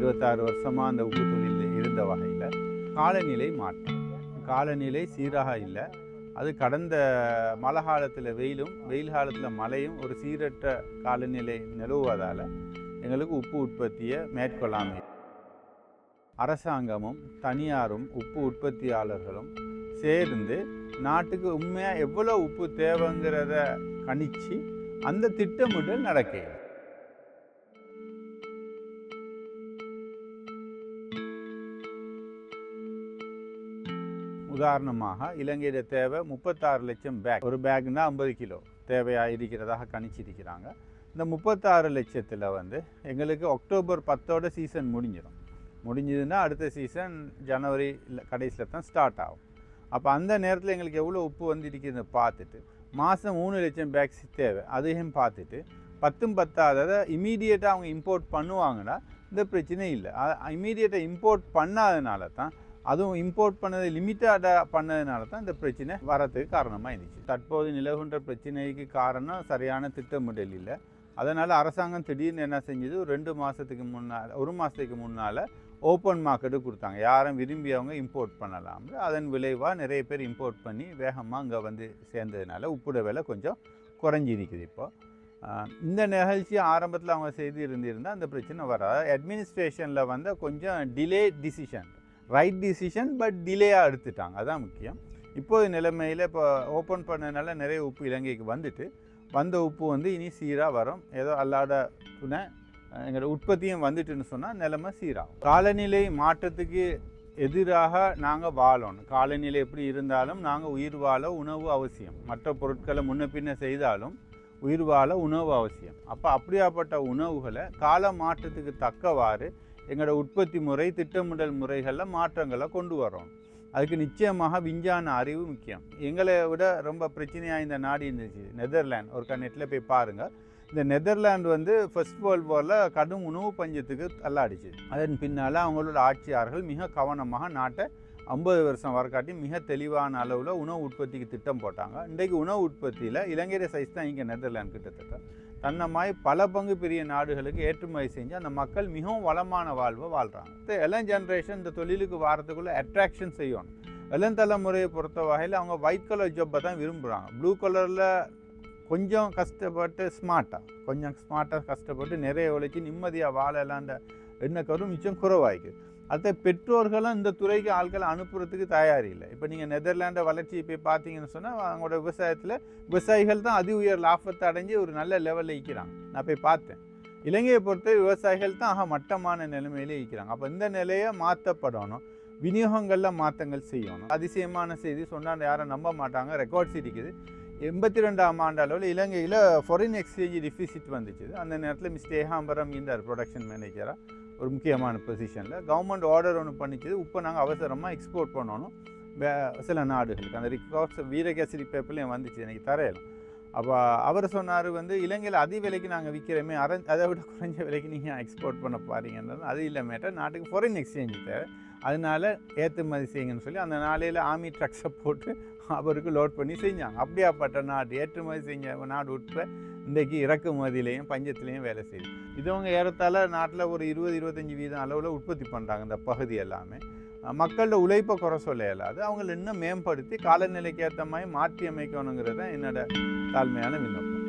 இருபத்தாறு வருஷமாக அந்த உப்பு தொழில் இருந்த வகையில் காலநிலை மாற்றம். காலநிலை சீராக இல்லை. அது கடந்த மழை காலத்தில் வெயிலும் வெயில் காலத்தில் மழையும் ஒரு சீரற்ற காலநிலை நிலவுவதால் எங்களுக்கு உப்பு உற்பத்தியை மேற்கொள்ளாமல் அரசாங்கமும் தனியாரும் உப்பு உற்பத்தியாளர்களும் சேர்ந்து நாட்டுக்கு உண்மையாக எவ்வளோ உப்பு தேவைங்கிறத கணித்து அந்த திட்டமிடல் நடக்கிறது உதாரணமாக இலங்கையில தேவை முப்பத்தாறு லட்சம் பேக். ஒரு பேக்னா ஐம்பது கிலோ தேவையாக இருக்கிறதாக கணிச்சிருக்கிறாங்க. இந்த முப்பத்தாறு லட்சத்தில் வந்து எங்களுக்கு அக்டோபர் பத்தோட சீசன் முடிஞ்சிடும் முடிஞ்சதுன்னா அடுத்த சீசன் ஜனவரி கடைசியில் தான் ஸ்டார்ட் ஆகும். அப்போ அந்த நேரத்தில் எங்களுக்கு எவ்வளோ உப்பு வந்து இருக்கிறத பார்த்துட்டு மாதம் மூணு லட்சம் பேக்ஸ் தேவை அதையும் பார்த்துட்டு பத்தும் பத்தாததை இமீடியட்டாக அவங்க இம்போர்ட் பண்ணுவாங்கன்னா இந்த பிரச்சனை இல்லை. இமீடியட்டாக இம்போர்ட் பண்ணாதனால தான் அதுவும் இம்போர்ட் பண்ணது லிமிட்டடாக பண்ணதுனால தான் இந்த பிரச்சனை வரத்துக்கு காரணமாக இருந்துச்சு தற்போது நிலவுகின்ற பிரச்சனைக்கு காரணம் சரியான திட்டமிடல் இல்லை. அதனால் அரசாங்கம் திடீர்னு என்ன செஞ்சது? ரெண்டு மாதத்துக்கு முன்னால் ஒரு மாதத்துக்கு முன்னால் ஓப்பன் மார்க்கெட்டு கொடுத்தாங்க. யாரும் விரும்பியவங்க இம்போர்ட் பண்ணலாம். அதன் விளைவாக நிறைய பேர் இம்போர்ட் பண்ணி வேகமாக அங்கே வந்து சேர்ந்ததுனால உப்புட விலை கொஞ்சம் குறைஞ்சிருக்குது இப்போ. இந்த நிகழ்ச்சி ஆரம்பத்தில் அவங்க செய்து இருந்திருந்தால் அந்த பிரச்சனை வராது. அட்மினிஸ்ட்ரேஷனில் வந்து கொஞ்சம் delay decision right decision but டிலேயாக எடுத்துட்டாங்க. அதான் முக்கியம். இப்போது நிலைமையில் இப்போ ஓப்பன் பண்ணதுனால நிறைய உப்பு இலங்கைக்கு வந்துட்டு வந்த உப்பு வந்து இனி சீராக வரும். ஏதோ அல்லாத துணை எங்களோட உற்பத்தியும் வந்துட்டுன்னு சொன்னால் நிலைமை சீராகும். காலநிலை மாற்றத்துக்கு எதிராக நாங்கள் வாழணும். காலநிலை எப்படி இருந்தாலும் நாங்கள் உயிர் வாழ உணவு அவசியம். மற்ற பொருட்களை முன்ன பின்ன செய்தாலும் உயிர் வாழ உணவு அவசியம். அப்போ அப்படியாப்பட்ட உணவுகளை கால மாற்றத்துக்கு தக்கவாறு எங்களோட உற்பத்தி முறை திட்டமிடல் முறைகளில் மாற்றங்களை கொண்டு வரோம் அதுக்கு நிச்சயமாக விஞ்ஞான அறிவு முக்கியம். எங்களை விட ரொம்ப பிரச்சனையாக இந்த நாடு இருந்துச்சு நெதர்லாண்ட் ஒரு கண்ணெட்டில் போய் பாருங்கள் இந்த நெதர்லாந்து வந்து ஃபர்ஸ்ட் வேர்ல்டு வாரில் கடும் உணவு பஞ்சத்துக்கு தள்ளாடிச்சு. அதன் பின்னால் அவங்களோட ஆட்சியாளர்கள் மிக கவனமாக நாட்டை ஐம்பது வருஷம் வரக்காட்டி மிக தெளிவான அளவில் உணவு உற்பத்திக்கு திட்டம் போட்டாங்க. இன்றைக்கு உணவு உற்பத்தியில் இலங்கைய சைஸ் தான் இங்கே நெதர்லாண்ட் கிட்டத்தட்ட. தன்னமாய் பல பங்கு பெரிய நாடுகளுக்கு ஏற்றுமதி செஞ்சு அந்த மக்கள் மிகவும் வளமான வாழ்வை வாழ்கிறாங்க இந்த இளம் ஜென்ரேஷன் இந்த தொழிலுக்கு வாரத்துக்குள்ளே அட்ராக்ஷன் செய்யணும். இளம் தலைமுறையை பொறுத்த வகையில் அவங்க ஒயிட் கலர் ஜப்பை தான் விரும்புகிறாங்க ப்ளூ கலரில் கொஞ்சம் கஷ்டப்பட்டு ஸ்மார்ட்டாக கொஞ்சம் ஸ்மார்ட்டாக கஷ்டப்பட்டு நிறைய உழைச்சி நிம்மதியாக வாழலான்ற எண்ணக்கரும் மிச்சம் குறவாயிக்குது. அடுத்த பெற்றோர்களும் இந்த துறைக்கு ஆட்களை அனுப்புறதுக்கு தயார் இல்லை. இப்போ நீங்கள் நெதர்லாண்டை வளர்ச்சியை போய் பார்த்தீங்கன்னு சொன்னால் அவங்களோட விவசாயத்தில் விவசாயிகள் தான் அதி உயர் லாபத்தை அடைஞ்சு ஒரு நல்ல லெவலில் இருக்கிறாங்க. நான் போய் பார்த்தேன். இலங்கையை பொறுத்த விவசாயிகள் தான் ஆக மட்டமான நிலைமையிலே இருக்கிறாங்க. அப்போ இந்த நிலையை மாற்றப்படணும் விநியோகங்களில் மாற்றங்கள் செய்யணும். அதிசயமான செய்தி சொன்னால் யாரும் நம்ப மாட்டாங்க. ரெக்கார்ட்ஸ் இருக்குது எண்பத்தி ரெண்டாம் ஆண்டு அளவில் இலங்கையில் ஃபாரின் எக்ஸ்சேஞ்ச் டிஃபிசிட் வந்துச்சு. அந்த நேரத்தில் மிஸ்டர் ஏகாம்பரம் இருந்தார் ப்ரொடக்ஷன் மேனேஜராக ஒரு முக்கியமான பொசிஷனில் கவர்மெண்ட் ஆர்டர் ஒன்று பண்ணிச்சு. இப்போ நாங்கள் அவசரமாக எக்ஸ்போர்ட் பண்ணணும். வே சில நாடுகளுக்கு. அந்த ரிகார்ட்ஸ் வீரகேசரி பேப்பர்லேயும் வந்துச்சு. எனக்கு தரையலாம். அப்போ அவர் சொன்னார் வந்து இலங்கையில் அதி விலைக்கு நாங்கள் விற்கிறோமே அரை அதை விட குறைஞ்ச விலைக்கு நீங்கள் எக்ஸ்போர்ட் பண்ண பாருங்கன்றது அது இல்லாமேட்ட நாட்டுக்கு ஃபாரின் எக்ஸ்சேஞ்ச் தேவை அதனால ஏற்றுமதி செய்யுங்கன்னு சொல்லி அந்த நாளையில் ஆமி ட்ரக்ஸை போட்டு அவருக்கு லோட் பண்ணி செஞ்சாங்க. அப்படியாப்பட்ட நாடு ஏற்றுமதி செஞ்ச நாடு உட்பட இன்றைக்கு இறக்குமதியிலையும் பஞ்சத்துலேயும் வேலை செய்யுது. இதுவங்க ஏறத்தாழ நாட்டில் ஒரு இருபது இருபத்தஞ்சி வீதம் அளவில் உற்பத்தி பண்ணுறாங்க இந்த பகுதி எல்லாமே. மக்களோட உழைப்பை குறை சொல்ல இயலாது அவங்கள இன்னும் மேம்படுத்தி காலநிலைக்கு ஏற்ற மாதிரி மாற்றி அமைக்கணுங்கிறது தான் என்னோட தாழ்மையான விண்ணப்பம்.